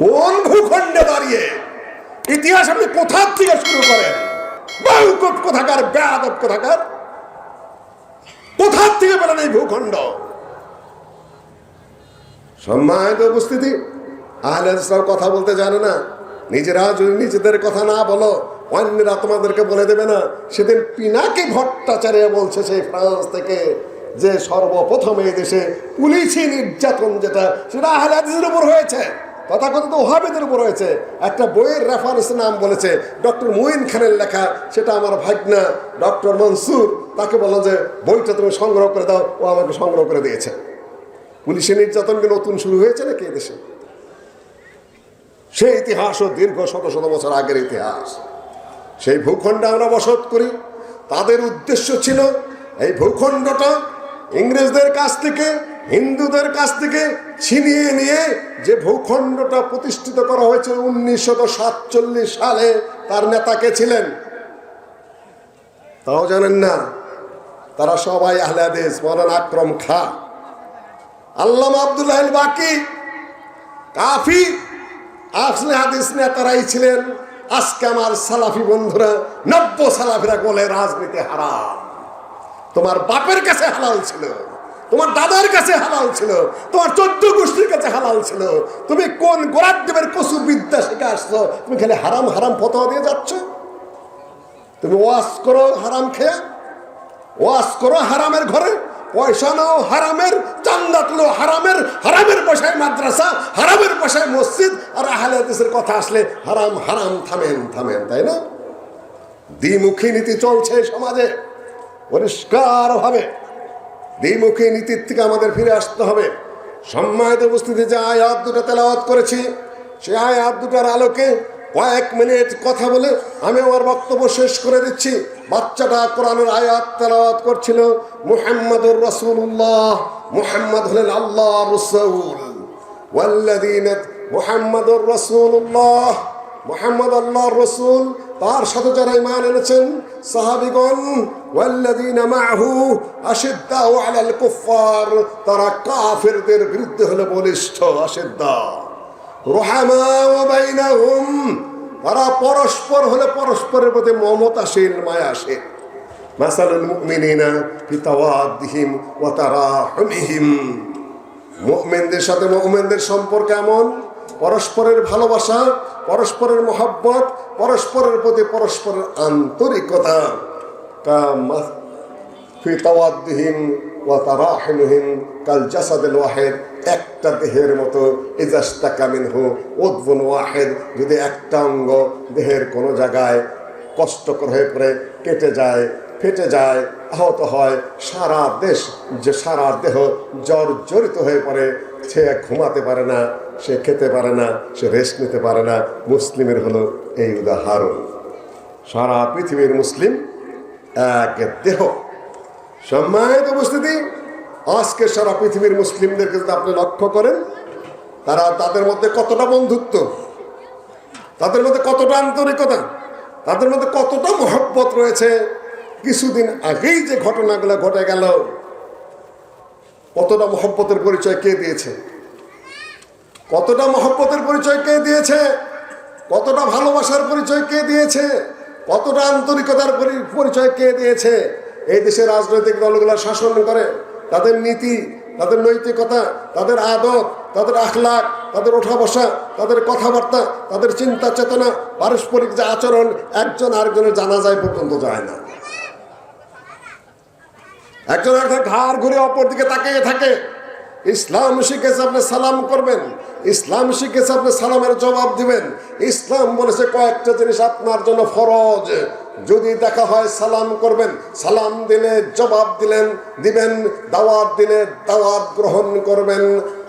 কোন ভূখণ্ডে দাঁড়িয়ে ইতিহাস আপনি কোথার থেকে শুরু করেন? বাহুকট কোথাকার, বেয়াদব কোথাকার? কোথার থেকে পেলেন এই ভূখণ্ড? সম্মানিত উপস্থিতি, আহলে কথা বলতে জানে না। নিজেরা যদি নিজেদের কথা না বলো, অন্যরা তোমাদেরকে বলে দেবে না। সেদিন পিনাকি ভট্টাচার্য বলছে সেই ফ্রান্স থেকে যে সর্বপ্রথম এই দেশে পুলিশি নির্যাতন যেটা, সেটা আহলে উপর হয়েছে। তথাকথিত ওহাবিদের উপর হয়েছে একটা বইয়ের রেফারেন্স নাম বলেছে, ডক্টর মুইন খানের লেখা, সেটা আমার ভাগনা, ডক্টর মনসুর, তাকে বললাম যে, বইটা তুমি সংগ্রহ করে দাও, ও আমাকে সংগ্রহ করে দিয়েছে। পুলিশি নির্যাতন কি নতুন শুরু হয়েছে নাকি এদেশে সেই ইতিহাসও দীর্ঘ শত শত বছর আগের ইতিহাস। সেই ভূখণ্ডে আমরা বসত করি। তাদের উদ্দেশ্য ছিল, এই ভূখণ্ডটা ইংরেজদের কাছ থেকে হিন্দুদের কাছ থেকে ছিনিয়ে নিয়ে যে ভূখণ্ডটা প্রতিষ্ঠিত করা হয়েছে উনিশশো সালে, তার নেতাকে ছিলেন? তাও জানেন না, তারা সবাই আহলে হাদিস মরান আক্রম খা। আল্লাম আবদুল্লাহ বাকি, কাফি আসলে হাদিস নেতারাই ছিলেন। আজকে আমার সালাফি বন্ধুরা, নব্য সালাফিরা বলে রাজনীতি হারাম। তোমার বাপের কাছে হালাল ছিল। তোমার দাদার কাছে হালাল ছিল, তোমার চোদ্দ গোষ্ঠীর কাছে হালাল ছিল। তুমি কোন গোরাদেবের কসু বিদ্যা শিখে আসছো? তুমি খালি হারাম হারাম ফতোয়া দিয়ে যাচ্ছ? তুমি ওয়াশ করো হারাম খেয়ে ওয়াশ করো হারামের ঘরে, পয়সা নাও হারামের, চান্দা তুলো হারামের হারামের পয়সায় মাদ্রাসা, হারামের পয়সায় মসজিদ, আর আহলে হাদিসের কথা আসলে হারাম হারাম থামেন থামেন, তাই না? দ্বিমুখী নীতি চলছে সমাজে পরিষ্কার ভাবে দ্বিমুখী নীতির থেকে আমাদের ফিরে আসতে হবে। সম্মানিত উপস্থিতি, যে আয়াত দুটো তেলাওয়াত করেছি, সে আয়াত দুটার আলোকে কয়েক মিনিট কথা বলে আমি আমার বক্তব্য শেষ করে দিচ্ছি। বাচ্চাটা কোরআনের আয়াত তেলাওয়াত করছিল মুহাম্মাদুর রাসূলুল্লাহ, মুহাম্মদ হলেন আল্লাহ রসুল। ওয়াল্লাযীনা, মুহাম্মাদুর রাসূলুল্লাহ। মোহাম্মদ আল্লাহর রসুল, তার সাথে যারা ইমান এনেছেন, সাহাবিগণ, ওয়াল্লাযীনা মাআহু আশিদ্দাউ আলাল কুফফার, তারা কাফিরদের বিরুদ্ধে হলো বলিষ্ঠ আশিদ্দা। রুহামাউ বাইনাহুম, তারা পরস্পর হলে পরস্পরের প্রতি মমতাশীল, মায়াশীল। মাসালুল মুমিনিনা ফি তাওয়াদ্দিহিম ওয়া তারাহুমিহিম। মুমিনদের সাথে মুমিনদের সম্পর্ক এমন পরস্পরের ভালোবাসা, পরস্পরের মহাব্বত, পরস্পরের প্রতি পরস্পরের আন্তরিকতা। কাল জাসাদিল একটা দেহের মতো এজাস্তা কামিন মিনহু উদ্বুন ওয়াহিদ, যদি একটা অঙ্গ দেহের কোনো জায়গায় কষ্টকর হয়ে পড়ে, কেটে যায়, ফেটে যায় আহত হয়। সারা দেশ যে সারা দেহ জর্জরিত হয়ে পড়ে, সে ঘুমাতে পারে না, সে খেতে পারে না, সে রেস্ট নিতে পারে না। মুসলিমের হলো এই উদাহরণ। সারা পৃথিবীর মুসলিম এক দেহ। সম্মানিত উপস্থিতি, আজকে সারা পৃথিবীর মুসলিমদেরকে যদি আপনি লক্ষ্য করেন, তারা তাদের মধ্যে কতটা বন্ধুত্ব, তাদের মধ্যে কতটা আন্তরিকতা, তাদের মধ্যে কতটা মহব্বত রয়েছে কিছুদিন আগেই যে ঘটনাগুলো ঘটে গেল, কতটা মহব্বতের পরিচয় কে দিয়েছে? কতটা মহব্বতের পরিচয় কে দিয়েছে? কতটা ভালোবাসার পরিচয় কে দিয়েছে? কতটা আন্তরিকতার পরিচয় কে দিয়েছে? এই দেশের রাজনৈতিক দলগুলো শাসন করে, তাদের নীতি, তাদের নৈতিকতা, তাদের আদত তাদের আখলাক তাদের ওঠা বসা তাদের কথাবার্তা, তাদের চিন্তা চেতনা, পারস্পরিক যে আচরণ, একজন আরেকজনের জানা যায় পর্যন্ত যায় না। একজন একটা ঘাড় ঘুরে অপর দিকে তাকিয়ে থাকে। ইসলাম শিখেছে আপনি সালাম করবেন, ইসলাম শিখেছে আপনি সালামের জবাব দিবেন, ইসলাম বলেছে কয়েকটা জিনিস আপনার জন্য ফরজ। যদি দেখা হয় সালাম করবেন, সালাম দিলে জবাব দিলেন, দিবেন, দাওয়াত দিলে দাওয়াত গ্রহণ করবেন।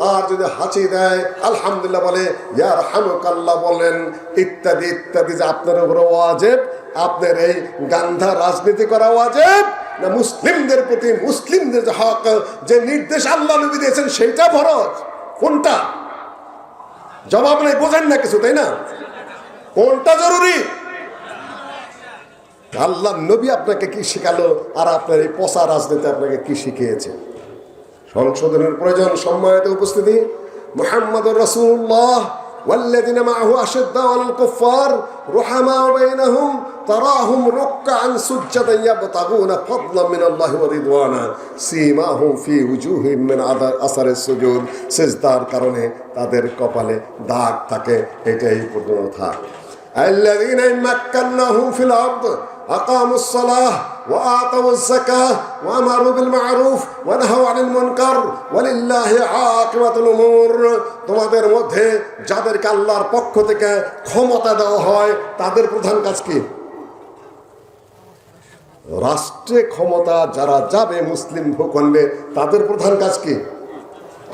আর যদি হাঁচি দেয়, আলহামদুলিল্লাহ বলে ইয়ার হামুকাল্লাহ বলেন, ইত্যাদি ইত্যাদি যে আপনার উপরে ওয়াজেব, আপনার এই গান্ধা রাজনীতি করা ওয়াজেব না, মুসলিমদের প্রতি মুসলিমদের যে হক, যে নির্দেশ আল্লাহ নবী দিয়েছেন, সেইটা ফরজ। কোনটা? জবাব নেই, বোঝেন না কিছু, তাই না? কোনটা জরুরি? আল্লাহ নবী আপনাকে কি শেখালো? আর আপনার এই পচা রাজনীতি আপনাকে কি শিখিয়েছে? সংশোধনের প্রয়োজন, সম্মানিত উপস্থিতি। মোহাম্মদ রসুল্লাহ والذين معه أشداء على الكفار رحماء بينهم تراهم ركعا سجدا يبتغون فضلا من الله ورضوانا سيماهم في وجوههم من أثر السجود সিজদার কারণে তাদের কপালে দাগ থাকে এটাই পর্যন্ত থাক الذين إن مكناهم في الأرض أقاموا الصلاة وآتوا الزكاة وأمروا بالمعروف ونهوا عن المنكر ولله عاقبة الأمور তোমাদের মধ্যে যাদেরকে আল্লাহর পক্ষ থেকে ক্ষমতা দেওয়া হয় তাদের প্রধান কাজ কি রাষ্ট্রে ক্ষমতা যারা যাবে মুসলিম ভূখণ্ডে তাদের প্রধান কাজ কি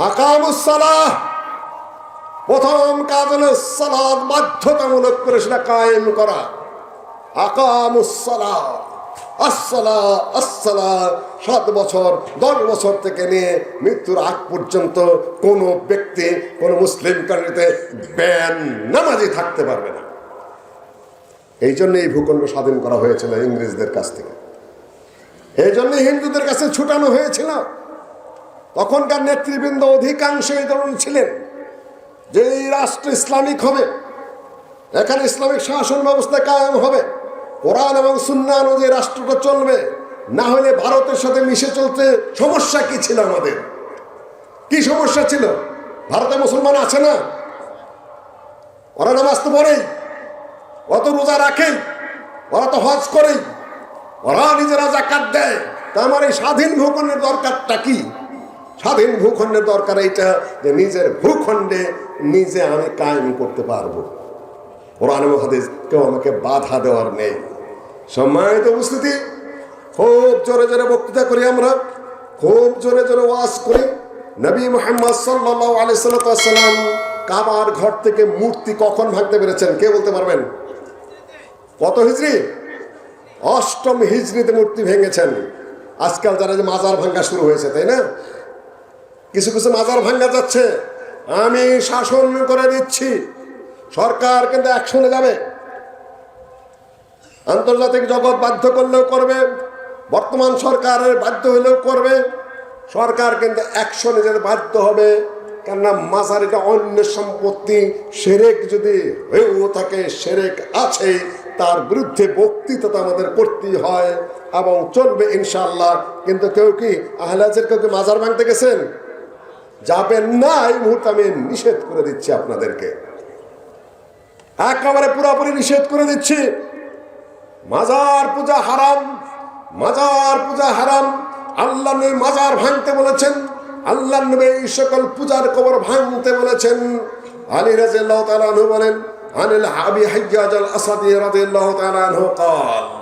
আকামুসালাহ প্রথম কাজ হলো সালাদ বাধ্যতামূলক করে সেটা কায়েম করা সাত বছর, দশ বছর থেকে নিয়ে মৃত্যুর আগ পর্যন্ত কোনো ব্যক্তি, কোনো মুসলিম কান্ট্রিতে ব্যান নামাজি থাকতে পারবে না। এই জন্য এই ভূখণ্ড স্বাধীন করা হয়েছিল ইংরেজদের কাছ থেকে। এই জন্য হিন্দুদের কাছে ছুটানো হয়েছিল। তখনকার নেতৃবৃন্দ অধিকাংশ এই ধরনের ছিলেন যে এই রাষ্ট্র ইসলামিক হবে, এখানে ইসলামিক শাসন ব্যবস্থা কায়েম হবে। কোরআন এবং সুন্না অনুযায়ী রাষ্ট্রটা চলবে, না হলে ভারতের সাথে মিশে চলতে সমস্যা কি ছিল আমাদের? কি সমস্যা ছিল? ভারতে মুসলমান আছে না? ওরা নামাজ তো পড়েই অত রোজা রাখেই, ওরা তো হজ করেই, ওরা নিজেরা জাকাত দেয়। তা আমার এই স্বাধীন ভূখণ্ডের দরকারটা কি? স্বাধীন ভূখণ্ডের দরকার এইটা যে নিজের ভূখণ্ডে নিজে আমি কায়েম করতে পারব। কোরআন হাদিস কেউ আমাকে বাধা দেওয়ার নেই। সম্মানিত উপস্থিতি, খুব জোরে জোরে বক্তৃতা করি আমরা, খুব জোরে জোরে ওয়াজ করি। নবী মোহাম্মদ সাল্লাহ আলি সাল্লাম কাবার ঘর থেকে মূর্তি কখন ভাঙতে পেরেছেন, কে বলতে পারবেন? কত হিজড়ি অষ্টম হিজড়িতে মূর্তি ভেঙেছেন। আজকাল যারা যে মাজার ভাঙ্গা শুরু হয়েছে, তাই না? কিছু কিছু মাজার ভাঙ্গা যাচ্ছে, আমি শাসন করে দিচ্ছি, সরকার কিন্তু অ্যাকশনে যাবে। আন্তর্জাতিক জগৎ বাধ্য করলেও করবে, বর্তমান সরকারের বাধ্য হলেও করবে। সরকার কিন্তু অ্যাকশনে যেতে বাধ্য হবে, কেননা মাজার এটা অন্য সম্পত্তি, সেরেক যদি হয়েও থাকে, সেরেক আছে, তার বিরুদ্ধে বক্তৃতা আমাদের করতেই হয় এবং চলবে ইনশাল্লাহ কিন্তু কেউ কি আহলাজের কেউ কি মাজার ভাঙতে গেছেন? যাবেন না, এই মুহূর্তে আমি নিষেধ করে দিচ্ছি আপনাদেরকে। একেবারে পুরোপুরি নিষেধ করে দিচ্ছি। মাজার পূজা হারাম মাজার পূজা হারাম আল্লাহ নবী মাজার ভাঙতে বলেছেন আল্লাহ নবী এই সকল পূজার কবর ভাঙতে বলেছেন আলী রাজিয়াল্লাহ তাআলা আনহু বলেন আনিল আবি হাজ্জাজ আল আসাদি রাদিয়াল্লাহু তাআলা আনহু قال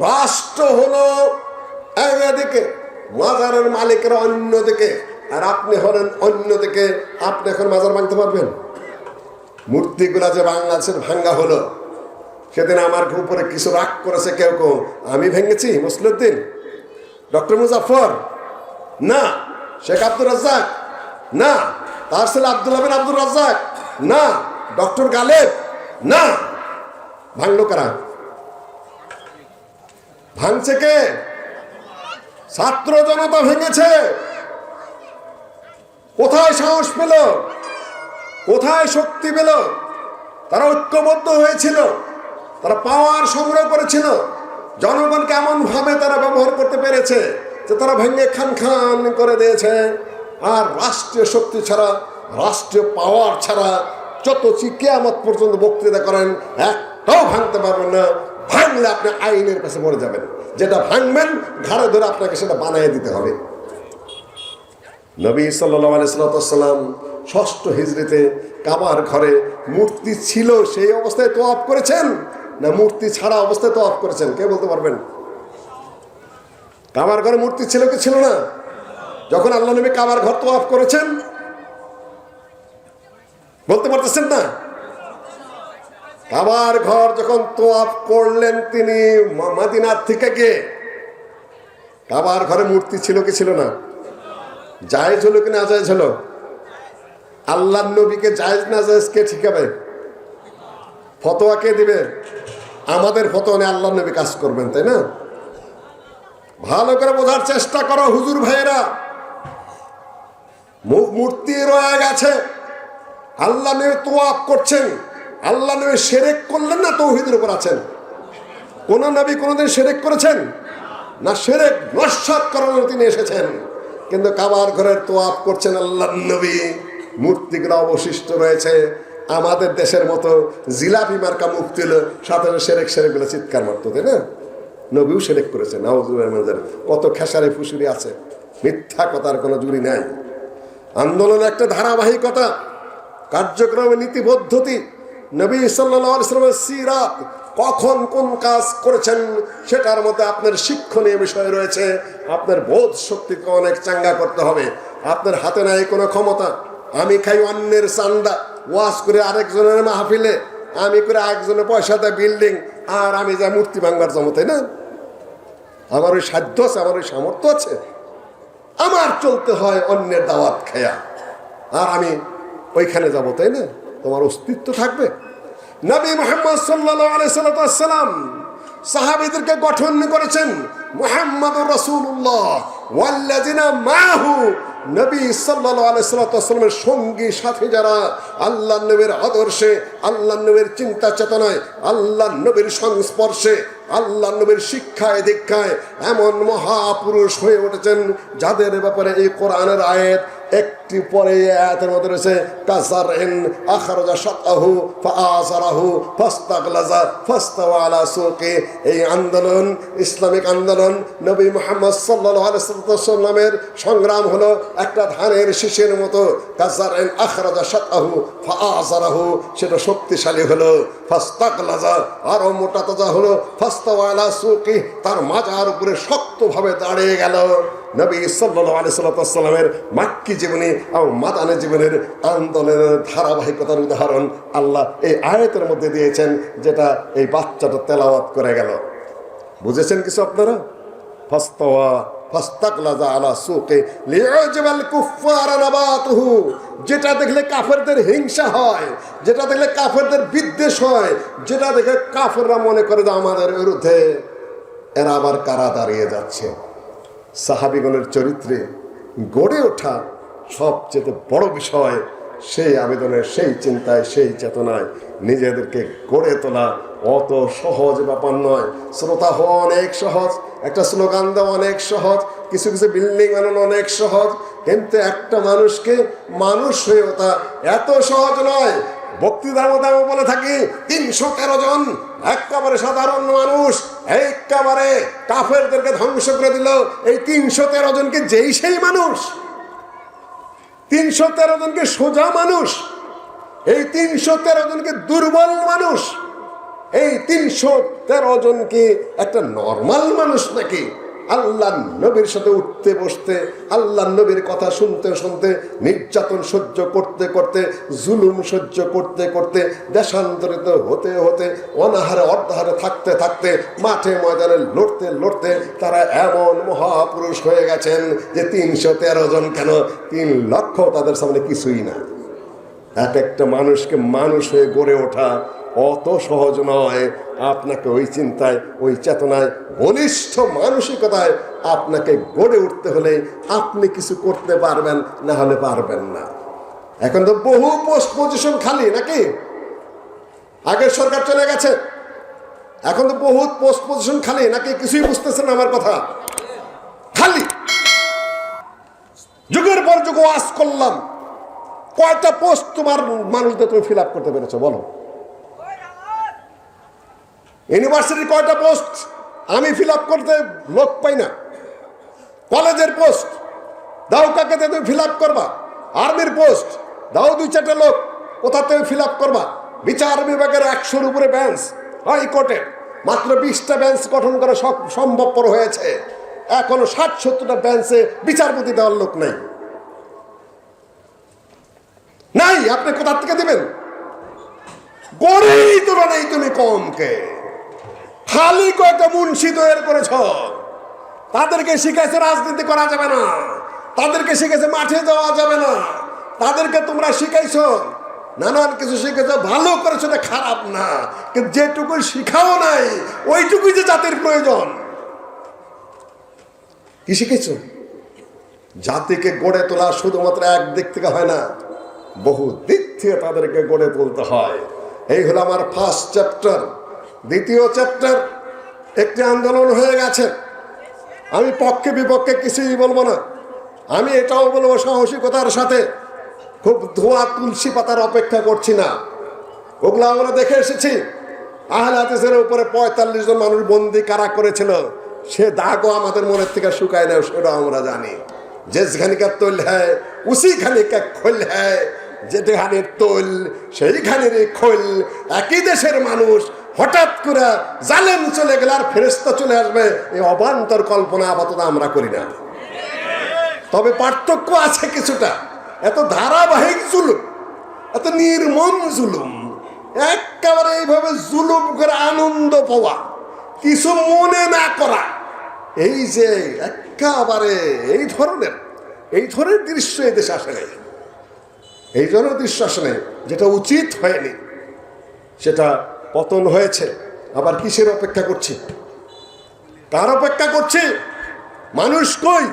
রাষ্ট্র হলো একদিকে, মাজারের মালিকেরা অন্যদিকে আর আপনি হলেন অন্যদিকে আপনি এখন মাজার ভাঙতে পারবেন? মূর্তিগুলা যে বাংলাদেশের ভাঙ্গা হলো, সেদিন আমার উপরে কিছু রাগ করেছে কেউ কেউ। আমি ভেঙেছি, মুসলিউদ্দিন? ডক্টর মুজাফর না। শেখ আব্দুর রাজ্জাক? না। তার ছেলে আব্দুল আবিন আব্দুল রাজ্জাক? না। ডক্টর গালেব? না। ভাঙলো কারা? ভাঙছে কে? ছাত্র জনতা ভেঙেছে। কোথায় সাহস পেল? কোথায় শক্তি পেল? তারা ঐক্যবদ্ধ হয়েছিল, তারা পাওয়ার সংগ্রহ করেছিল। জনগণকে এমন ভাবে তারা ব্যবহার করতে পেরেছে যে তারা ভেঙে খান খান করে দিয়েছে? আর রাষ্ট্রীয় শক্তি ছাড়া, রাষ্ট্রীয় পাওয়ার ছাড়া যত চিকিয়ামত পর্যন্ত বক্তৃতা করেন, একটাও ভাঙতে পারবেন না। ভাঙলে আপনি আইনের কাছে মরে যাবেন। যেটা ভাঙবেন, ঘাড়ে ধরে আপনাকে সেটা বানিয়ে দিতে হবে। নবী সাল্লাম ষষ্ঠ হিজড়িতে কাবার ঘরে মূর্তি ছিল, সেই অবস্থায় তো অফ করেছেন? না মূর্তি ছাড়া অবস্থায় তো অফ করেছেন? কে বলতে পারবেন? কাবার ঘরে মূর্তি ছিল কি ছিল না? যখন আল্লাহ নবী কাবার ঘর তো অফ করেছেন, বলতে পারতেছেন না? কাবার ঘর যখন তোয়াফ করলেন তিনি মাদিনার থেকে গিয়ে কাবার ঘরে মূর্তি ছিল কি ছিল না? জায়েজ হলো কি না জায়েজ হলো? আল্লাহ নবীকে জায়েজ না জায়েজ কে ঠিকাবে ফতোয়া কে দিবে? আমাদের ফতোয়া নিয়ে আল্লাহ নবী কাজ করবেন, তাই না? ভালো করে বোঝার চেষ্টা করো হুজুর ভাইয়েরা। মুখ মূর্তি রয়ে গেছে। আল্লাহ নবী তোয়াফ করছেন। আল্লাহ নবী সেরেক করলেন না, তৌহিদের উপর আছেন? কোন নবী কোনোদিন সেরেক করেছেন? না, সেরেক, নস্বাত করানোর তিনি এসেছেন। কিন্তু কাবার ঘরের তোয়াপ করছেন আল্লাহ নবী। মূর্তিগুলো অবশিষ্ট রয়েছে। আমাদের দেশের মতো জিলাপি মার্কা মুক্তি হলো, সাথে সেরেক সেরেকগুলো চিৎকার মারতো, তাই না? নবীও সেরেক করেছে নওয়াজুবের মাঝের কত খেসারে ফুসুরি আছে। মিথ্যা কথার কোনো জুড়ি নাই। আন্দোলন একটা ধারাবাহিকতা। কার্যক্রমে নীতি পদ্ধতি নবী সাল্লামের সিরাত কখন কোন কাজ করেছেন সেটার মধ্যে আপনার শিক্ষণীয় বিষয় রয়েছে। আপনার বোধ শক্তিকে অনেক চাঙ্গা করতে হবে। আপনার হাতে নাই কোনো ক্ষমতা। আমি খাই অন্যের চান্দা। ওয়াশ করে আরেকজনের মাহফিলে। আমি করে একজনের পয়সা দেয় বিল্ডিং। আর আমি যা মূর্তি ভাঙবার জমো তাই না? আমার ওই সাধ্য আছে, আমার ওই সামর্থ্য আছে। আমার চলতে হয় অন্যের দাওয়াত খেয়া। আর আমি ওইখানে যাব, তাই না? তোমার অস্তিত্ব থাকবে। নবী মোহাম্মদ সাল্লাম সাহাবিদেরকে গঠন করেছেন মোহাম্মদ রসুল্লাহ নবী সাল্লামের সঙ্গী, সাথী যারা আল্লাহ নবীর আদর্শে আল্লাহ নবীর চিন্তা চেতনায় আল্লাহ নবীর সংস্পর্শে আল্লাহ নবীর শিক্ষায়, দীক্ষায় এমন মহাপুরুষ হয়ে উঠেছেন যাদের ব্যাপারে এই কোরআনের আয়াত একটি পরে আয়াতের মধ্যে রয়েছে কাসার এন আখরাজা শাতাহু ফাআসারাহু ফাস্তাগলাজা ফাস্তাওয়া আলা সুকি। এই আন্দোলন, ইসলামিক আন্দোলন, নবী মুহাম্মদ সাল্লাল্লাহু আলাইহি সাল্লামের সংগ্রাম হলো একটা ধানের শীষের মতো কাসার এন আখরাজা শাতাহু ফাআসারাহু সেটা শক্তিশালী হলো, ফাস্তাগলাজা আরও মোটা তাজা হলো, ফাস্তাওয়া আলা সুকি। তার মাজার উপরে শক্তভাবে দাঁড়িয়ে গেল। নবী সাল্লামের মাক্কি জীবনী এবং মাদানে জীবনের আন্দোলনের ধারাবাহিকতার উদাহরণ আল্লাহ এই আয়তের মধ্যে দিয়েছেন, যেটা এই বাচ্চাটা তেলাওয়াত করে গেল। বুঝেছেন কিছু আপনারা? ফাস্তাওয়া আলা যেটা দেখলে কাফেরদের হিংসা হয়, যেটা দেখলে কাফেরদের বিদ্বেষ হয়, যেটা দেখে কাফেররা মনে করে যে আমাদের বিরুদ্ধে এরা আবার কারা দাঁড়িয়ে যাচ্ছে? সাহাবিগণের চরিত্রে গড়ে ওঠা সবচেয়ে বড় বিষয়, সেই আবেদনের সেই চিন্তায়, সেই চেতনায় নিজেদেরকে গড়ে তোলা অত সহজ ব্যাপার নয়। শ্রোতা হওয়া অনেক সহজ, একটা স্লোগান দেওয়া অনেক সহজ, কিছু কিছু বিল্ডিং বানানো অনেক সহজ, কিন্তু একটা মানুষকে মানুষ হয়ে ওঠা এত সহজ নয়। বক্তৃতার মধ্যে আমি বলে থাকি, তিনশো তেরো জন একেবারে সাধারণ মানুষ একেবারে কাফেরদেরকে ধ্বংস করে দিল। এই তিনশো তেরো জনকে যেই সেই মানুষ, তিনশো তেরো জনকে সোজা মানুষ, এই তিনশো তেরো জনকে দুর্বল মানুষ, এই তিনশো তেরো জনকে একটা নর্মাল মানুষ নাকি আল্লাহ নবীর সাথে উঠতে বসতে, আল্লাহ নবীর কথা শুনতে শুনতে, নির্যাতন সহ্য করতে করতে, জুলুম সহ্য করতে করতে, দেশান্তরিত হতে হতে, অনাহারে অর্ধাহারে থাকতে থাকতে, মাঠে ময়দানে লড়তে লড়তে তারা এমন মহাপুরুষ হয়ে গেছেন যে তিনশো তেরো জন কেন? তিন লক্ষ তাদের সামনে কিছুই না। এক একটা মানুষকে মানুষ হয়ে গড়ে ওঠা অত সহজ নয়। আপনাকে ওই চিন্তায়, ওই চেতনায় বলিষ্ঠ মানসিকতায় আপনাকে গড়ে উঠতে হলে আপনি কিছু করতে পারবেন, না হলে পারবেন না। এখন তো বহু পোস্ট পজিশন খালি, নাকি? আগের সরকার চলে গেছে। এখন তো বহুত পোস্ট পজিশন খালি, নাকি কিছুই বুঝতেছেন আমার কথা? খালি। যুগের পর যুগ ওয়াজ করলাম। কয়টা পোস্ট তোমার মানুষদের তুমি ফিল করতে পেরেছ, বলো? ইউনিভার্সিটির কয়টা পোস্ট আমি ফিল আপ করতে লোক পাই না। কলেজের পোস্ট দাও কাকে তুমি ফিল আপ করবা আর্মির পোস্ট দাও দুই চারটে লোক কোথা থেকে ফিল আপ করবা। বিচার বিভাগের একশোর উপরে বেঞ্চ হাইকোর্টে মাত্র বিশটা বেঞ্চ গঠন করা সম্ভবপর হয়েছে। এখনও ষাট সত্তরটা বেঞ্চে বিচারপতি দেওয়ার লোক নেই। নাই, আপনি কোথা থেকে দেবেন? গড়েই তুলনায় তুমি কমকে। খালি কয়েকটা মুন্সি তৈরি করেছ। তাদেরকে শিখেছে রাজনীতি করা যাবে না। তাদেরকে শিখেছে মাঠে যাওয়া যাবে না। তাদেরকে তোমরা শিখাইছো। নানান কিছু শিখেছ ভালো করেছ না খারাপ না। কিন্তু যেটুকু শিখাও নাই, ওইটুকুই যে জাতির প্রয়োজন। কি শিখেছ? জাতিকে গড়ে তোলা শুধুমাত্র এক দিক থেকে হয় না, বহু দিক থেকে তাদেরকে গড়ে তুলতে হয়। এই হলো আমার ফার্স্ট চ্যাপ্টার দ্বিতীয় চ্যাপ্টার একটি আন্দোলন হয়ে গেছে। আমি পক্ষে বিপক্ষে কিছুই বলব না। আমি এটাও বলব সাহসিকতার সাথে। খুব ধোয়া তুলসী পাতার অপেক্ষা করছি না। ওগুলো আমরা দেখে এসেছি। আহলে উপরে পঁয়তাল্লিশ জন মানুষ বন্দি কারা করেছিল? সে দাগও আমাদের মনের থেকে শুকায় না সেটা আমরা জানি। যেখানে কা তৈল হ্যায় উসি খানে কা খোল হ্যায় যেখানে তোল সেইখানের খোল। একই দেশের মানুষ হঠাৎ করে জালেম চলে গেলে আর ফেরেস্তা চলে আসবে, এই অবান্তর কল্পনা আপাতত আমরা করি না। তবে পার্থক্য আছে কিছুটা। এত ধারাবাহিক জুলুম, এত নির্মম জুলুম, একেবারে এইভাবে জুলুম করে আনন্দ পাওয়া, কিছু মনে না করা, এই যে একেবারে এই ধরনের এই ধরনের দৃশ্য এই দেশে আসে নাই। এই ধরনের দৃশ্য আসে নাই, যেটা উচিত হয়নি, সেটা পতন হয়েছে, আবার কিসের অপেক্ষা করছি? কার অপেক্ষা করছি? মানুষ কই?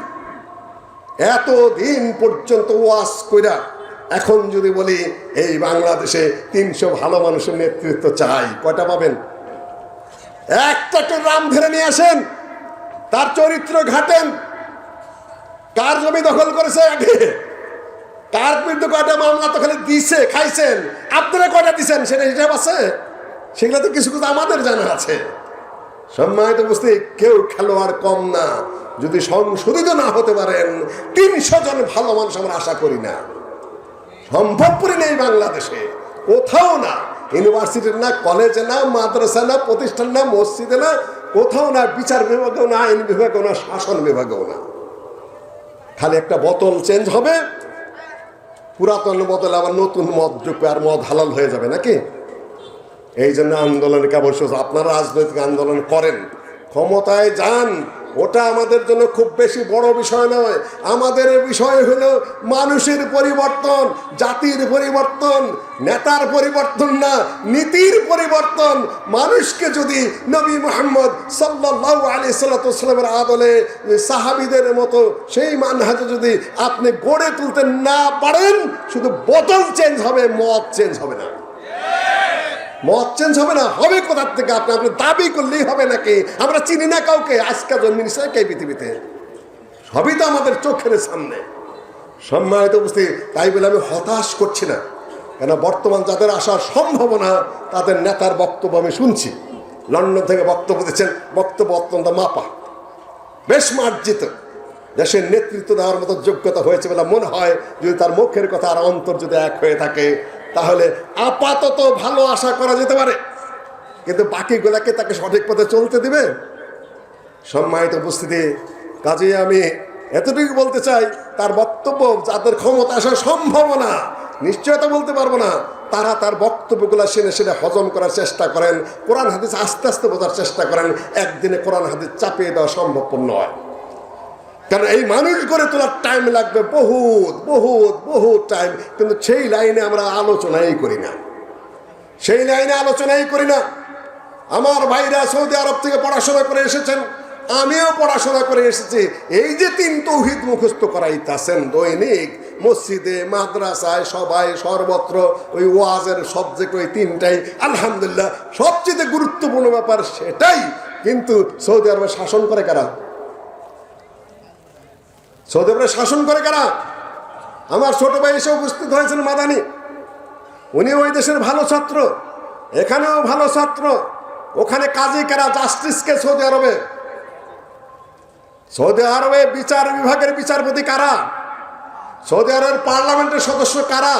এত দিন পর্যন্ত ওয়াজ কইরা, এখন যদি বলি, এই বাংলাদেশে তিনশো ভালো মানুষের নেতৃত্ব চাই, কয়টা পাবেন? একটা তো রাম ধরে নিয়ে আসেন, তার চরিত্র ঘাটেন। কার জমি দখল করেছে আগে? কার বিরুদ্ধে কয়টা মামলা তো খালি দিছে, খাইছেন? আপনারা কয়টা দিছেন? সেটা হিসাব আছে? সেগুলো তো কিছু কিছু আমাদের জানা আছে। সম্মানিত বুঝতে কেউ খেলোয়াড় কম না। যদি সংশোধিত না হতে পারেন, তিনশো জন ভালো মানুষ আমরা আশা করি না। সম্ভবপুরি নেই বাংলাদেশে। কোথাও না ইউনিভার্সিটির না, কলেজে না, মাদ্রাসা না, প্রতিষ্ঠান না, মসজিদে না, কোথাও না, বিচার বিভাগেও না, আইন বিভাগেও না, শাসন বিভাগেও না। খালি একটা বোতল চেঞ্জ হবে। পুরাতন বদলে আবার নতুন মদ ঢুকবে আর মদ হালাল হয়ে যাবে নাকি? এই জন্য আন্দোলনে কেবল শুধু আপনারা রাজনৈতিক আন্দোলন করেন। ক্ষমতায় যান, ওটা আমাদের জন্য খুব বেশি বড় বিষয় নয়। আমাদের বিষয় হলো মানুষের পরিবর্তন, জাতির পরিবর্তন, নেতার পরিবর্তন না, নীতির পরিবর্তন। মানুষকে যদি নবী মোহাম্মদ সাল্লাহ আলি সাল্লামের আদলে সাহাবিদের মতো সেই মানহাজে যদি আপনি গড়ে তুলতে না পারেন, শুধু বোতল চেঞ্জ হবে, মত চেঞ্জ হবে না। মত চেঞ্জ হবে না, হবে কোথার থেকে? আপনি আপনি দাবি করলেই হবে নাকি? আমরা চিনি না কাউকে, আজকে জন্মিনিস কে পৃথিবীতে? সবই তো আমাদের চোখের সামনে। সম্মানিত উপস্থিত, তাই বলে আমি হতাশ করছি না। কেন বর্তমান যাদের আসার সম্ভাবনা, তাদের নেতার বক্তব্য আমি শুনছি। লন্ডন থেকে বক্তব্য দিচ্ছেন, বক্তব্য অত্যন্ত মাপা। বেশ মার্জিত। দেশের নেতৃত্ব দেওয়ার মতো যোগ্যতা হয়েছে বলে মনে হয়। যদি তার মুখের কথা আর অন্তর যদি এক হয়ে থাকে, তাহলে আপাতত ভালো আশা করা যেতে পারে। কিন্তু বাকিগুলাকে তাকে সঠিক পথে চলতে দিবে? সম্মানিত উপস্থিতি, কাজেই আমি এতটুকু বলতে চাই, তার বক্তব্য যাদের ক্ষমতা আসার সম্ভাবনা নিশ্চয়তা বলতে পারব না। তারা তার বক্তব্যগুলো সেনে সেনে হজম করার চেষ্টা করেন, কোরআন হাদিস আস্তে আস্তে বোঝার চেষ্টা করেন। একদিনে কোরআন হাদিস চাপিয়ে দেওয়া সম্ভবপর নয়। কারণ এই মানুষ গড়ে তোলার টাইম লাগবে বহুত বহুত বহুত টাইম কিন্তু সেই লাইনে আমরা আলোচনাই করি না। সেই লাইনে আলোচনাই করি না। আমার ভাইরা সৌদি আরব থেকে পড়াশোনা করে এসেছেন, আমিও পড়াশোনা করে এসেছি। এই যে তিন তৌহিদ মুখস্থ করাইতাছেন দৈনিক, মসজিদে, মাদ্রাসায় সবাই সর্বত্র ওই ওয়াজের সাবজেক্ট ওই তিনটাই। আলহামদুলিল্লাহ, সবচেয়ে গুরুত্বপূর্ণ ব্যাপার সেটাই। কিন্তু সৌদি আরবে শাসন করে কারা? সৌদি আরবে শাসন করে কারা? আমার ছোট ভাই এসে উপস্থিত হয়েছেন মাদানি। উনি ওই দেশের ভালো ছাত্র, এখানেও ভালো ছাত্র। ওখানে কাজী কারা জাস্টিসকে সৌদি আরবে সৌদি আরবে বিচার বিভাগের বিচারপতি কারা? সৌদি আরবের পার্লামেন্টের সদস্য কারা?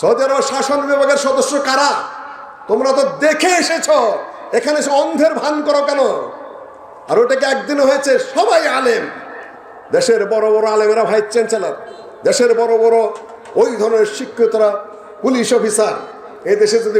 সৌদি আরবের শাসন বিভাগের সদস্য কারা? তোমরা তো দেখে এসেছ, এখানে অন্ধের ভান করো কেন? আর ওটাকে একদিনে হয়েছে? সবাই আলেম। দেশের বড় বড় আলেমেরা ভাইস চ্যান্সেলার, দেশের বড় বড় ওই ধরনের শিক্ষিতরা, পুলিশ অফিসার দেশে যদি